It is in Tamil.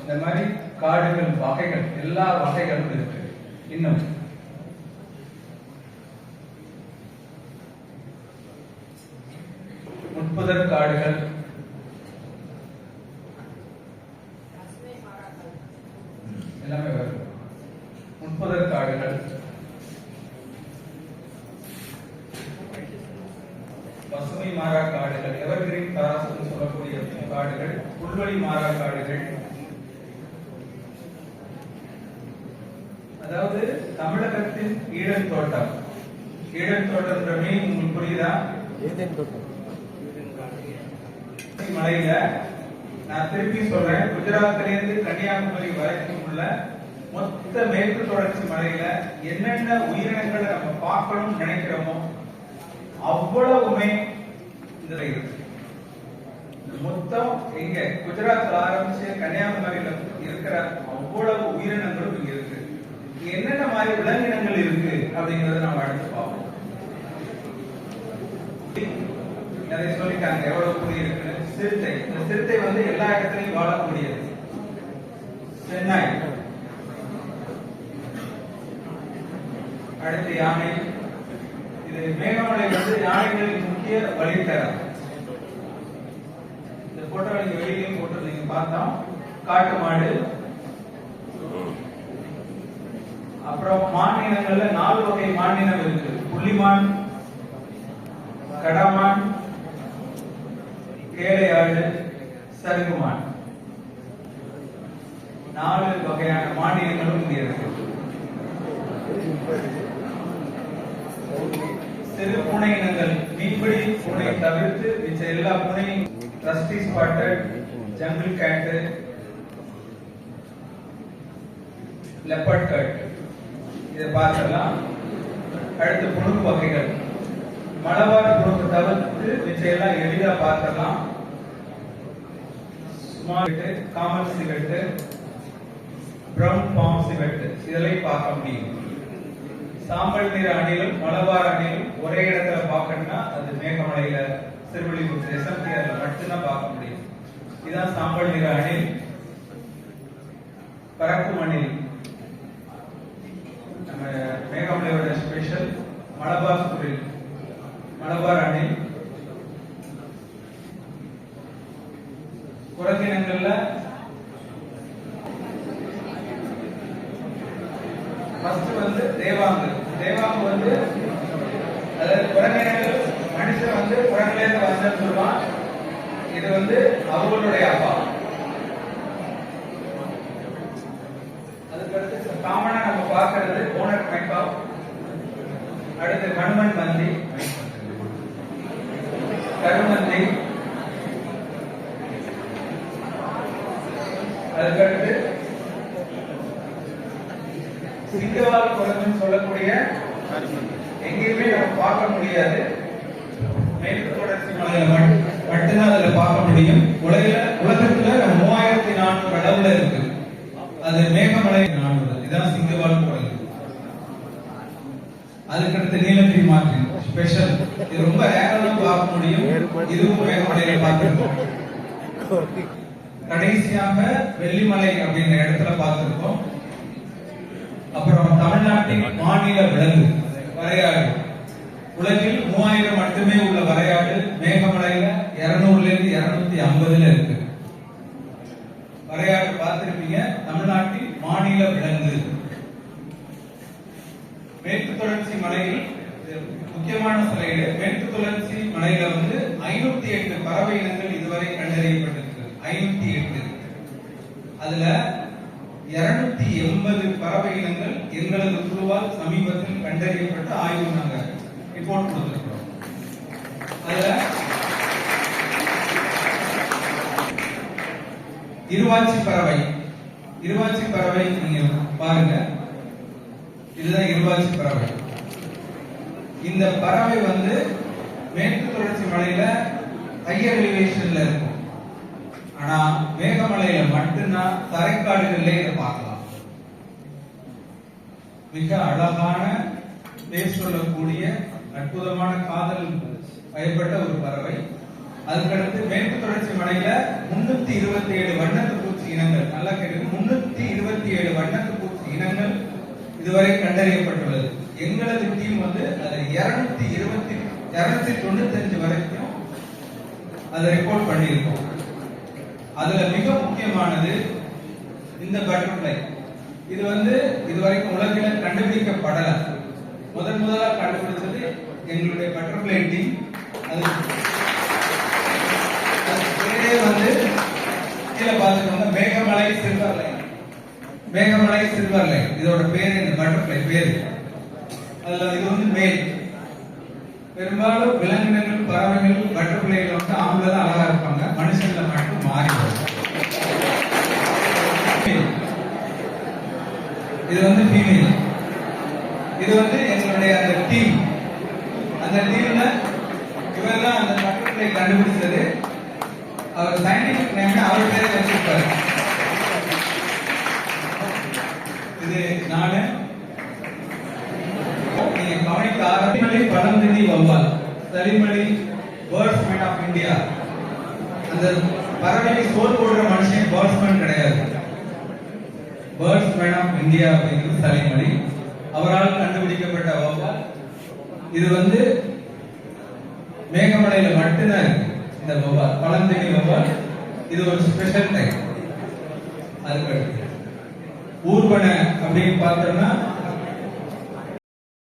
இந்த மாதிரி காடுகள் வகைகள் எல்லா வகைகளும் இருக்கு. இன்னும். முட்புதர் காடுகள். எல்லாமே வரும். முட்புதர் காடுகள். பசுமை மாறா காடுகள். எவர்கிரீன் ஃபாரஸ்ட் சொல்லக்கூடிய காடுகள். புல்வெளி மாறா காடுகள். அதாவது தமிழகத்தின் ஈழன் தோட்டம். ஈழன் தோட்டம்ன்ற மீன் உங்களுக்கு புரியுதா? மலையில நான் திருப்பி சொல்றேன் குஜராத்ல இருந்து கன்னியாகுமரி வரைக்கும் உள்ள மொத்த மேற்கு தொடர்ச்சி மலையில என்னென்ன உயிரினங்களை நம்ம பார்க்கணும்னு நினைக்கிறோமோ அவ்வளவுமே இதுல இருக்கு. மொத்தம் எங்க குஜராத்ல ஆரம்பிச்சு கன்னியாகுமரியில இருக்கிற அவ்வளவு உயிரினங்களும் இங்க இருக்கு. என்னென்ன மாதிரி விலங்கினங்கள் இருக்கு அப்படிங்கறத நம்ம அடுத்து பார்ப்போம். நிறைய சொல்லிட்டாங்க எவ்வளவு புரிய இருக்கு சிறுத்தை. இந்த சிறுத்தை வந்து எல்லா இடத்துலயும் வாழக்கூடியது. சென்னை. அடுத்து யானை. இது மேகமலை வந்து யானைகளின் முக்கிய வழித்தடம். இந்த போட்டோ நீங்க வெளியிலையும் போட்டு நீங்க பார்த்தோம். காட்டு மாடு. அப்புறம் மாநிலங்கள்ல நாலு வகை மாநிலம் இருக்கு. புள்ளிமான் கடமான் கேளையாடு சருகுமான். நாலு வகையான மாநிலங்களும் இங்கே இருக்கு. சிறு புனை இனங்கள் மீன்பிடி புனை தவிர்த்து மிச்ச எல்லா பூனையும் rusty spotted jungle cat leopard cat இதை பார்க்கலாம். அடுத்து புழுகு வகைகள். மலபார் புழுகு தவிர்த்து மிச்ச எளிதாக பார்க்கலாம். சுமார் common cigarette brown palm cigarette இதெல்லாம் பார்க்க முடியும். சாம்பல் நிற அணிலும் மலபார் அணிலும் ஒரே இடத்துல பார்க்கணும்னா அது மேகமலையில சிறுவிழிபுத்தூர் எஸ்எம்டிஆர்ல மட்டும்தான் பார்க்க முடியும். இதுதான் சாம்பல் நிற அணில் பறக்கும் அணில் நம்ம மேகமலையோட ஸ்பெஷல் மலபார் குரில் மலபார் அணில் குரங்கினங்கள்ல ஃபர்ஸ்ட் வந்து தேவாங்கு. தேவாங்கு வந்து அதாவது குரங்கினங்கள் மனுஷன் வந்து குரங்கிலேருந்து வந்தேன்னு சொல்லுவான். இது வந்து அவங்களுடைய அப்பா. அதுக்கடுத்து காமனா நம்ம பார்க்கறது ஓனர் மைக்கா அடுத்து கண்மண் மந்தி கருமந்தி அதுக்கடுத்து சிங்கவால் குரங்குன்னு சொல்லக்கூடிய எங்கேயுமே நம்ம பார்க்க முடியாது. மேற்கு தொடர்ச்சி மலையில மட்டும்தான் அதுல பார்க்க முடியும். உலகில உலகத்துல மூவாயிரத்தி நானூறு அளவுல இருக்கு. அது மேகமலை நானூறு. இதான் சிங்கவால் குரங்கு அதுக்கடுத்து நீலகிரி மாற்றின் ஸ்பெஷல் இது ரொம்ப ரேரா பார்க்க முடியும். இதுவும் மேகமலையில பார்த்திருக்கோம். கடைசியாக வெள்ளிமலை அப்படின்ற இடத்துல பார்த்திருக்கோம். அப்புறம் தமிழ்நாட்டின் மாநில விலங்கு வரையாடு உலகில் மூவாயிரம் மட்டுமே உள்ள வரையாடு மேகமலையில இருநூறுல இருந்து இருநூத்தி ஐம்பதுல இருக்கு. வரையாடு பார்த்திருப்பீங்க தமிழ்நாட்டின் மாநில விலங்கு. மேற்கு தொடர்ச்சி மலையில் முக்கியமான ஸ்லைடு மேற்கு தொடர்ச்சி மலையில வந்து ஐநூத்தி எட்டு பறவை இனங்கள் இதுவரை கண்டறியப்பட்டிருக்கு. ஐநூத்தி எட்டு. அதுல இருநூத்தி எண்பது பறவை இனங்கள் எங்களது குழுவால் சமீபத்தில் கண்டறியப்பட்டு ஆய்வு நாங்க ரிப்போர்ட் கொடுத்திருக்கிறோம். அதுல இருவாச்சி பறவை இருவாச்சி பறவை நீங்க பாருங்க. இதுதான் இருவாச்சி பறவை. இந்த பறவை வந்து மேற்கு தொடர்ச்சி மலையில ஹையர் எலிவேஷன்ல இருக்கும். ஆனா மேகமலையில மட்டும்தான் தரைக்காடுகள்ல இதை பார்க்கலாம். மிக அழகான பேர் சொல்லக்கூடிய அற்புதமான காதல் பயப்பட்ட ஒரு பறவை. அதுக்கடுத்து மேற்கு தொடர்ச்சி மலையில முன்னூத்தி இருபத்தி ஏழு வண்ணத்து பூச்சி இனங்கள். நல்லா இருபத்தி ஏழு வண்ணத்து பூச்சி இனங்கள் இதுவரை கண்டறியப்பட்டுள்ளது. எங்களது டீம் வந்து அது இருநூத்தி இருபத்தி இருநூத்தி தொண்ணூத்தி அஞ்சு வரைக்கும் அதை ரெக்கார்ட் பண்ணியிருக்கோம். அதுல மிக முக்கியமானது இந்த பட்டர்ஃபிளை இது வந்து இதுவரைக்கும் உலகில கண்டுபிடிக்கப்படல. முதன் முதலா கண்டுபிடிச்சது எங்களுடைய பட்டர்ஃபிளை டீம் அது அது பேரே வந்து கீழே பார்த்துக்கோங்க Meghamalai silver line Meghamalai silver line இதோட பேர் இந்த பட்டர்ஃபிளை பேர். அதுல இது வந்து மேல். பெரும்பாலும் விலங்கினங்கள் பறவைகள் பட்டர்ஃபிளைகள் வந்து ஆம்பளை தான் அழகா இருப்பாங்க. மனுஷன்ல மட்டும் மாறி இது வந்து ஃபீமேல் இது வந்து எங்களுடைய அந்த டீம் அந்த டீம்ல இவர் தான் அந்த பட்டர்ஃபிளை கண்டுபிடிச்சது. அவர் சயின்டிபிக் நேம் அவர் பேரே வச்சிருப்பாரு இது நானு நீங்க கவனிக்க ஆரம்பிமலை பழந்தினி வவ்வால் தலிமலை பேர்ட்ஸ் மேன் ஆஃப் இந்தியா அந்த பறவைக்கு சோல் போடுற மனுஷன் பேர்ட்ஸ்மேன் கிடையாது. பேர்ட்ஸ் மேன் ஆஃப் இந்தியா அப்படிங்கிறது சலிமலி அவரால் கண்டுபிடிக்கப்பட்ட வவ்வால் இது வந்து மேகமலையில மட்டும்தான் இருக்கு இந்த வவ்வால் பழந்தினி வவ்வால் இது ஒரு ஸ்பெஷல் டைம் அதுக்கு ஊர்வன அப்படின்னு பார்த்தோம்னா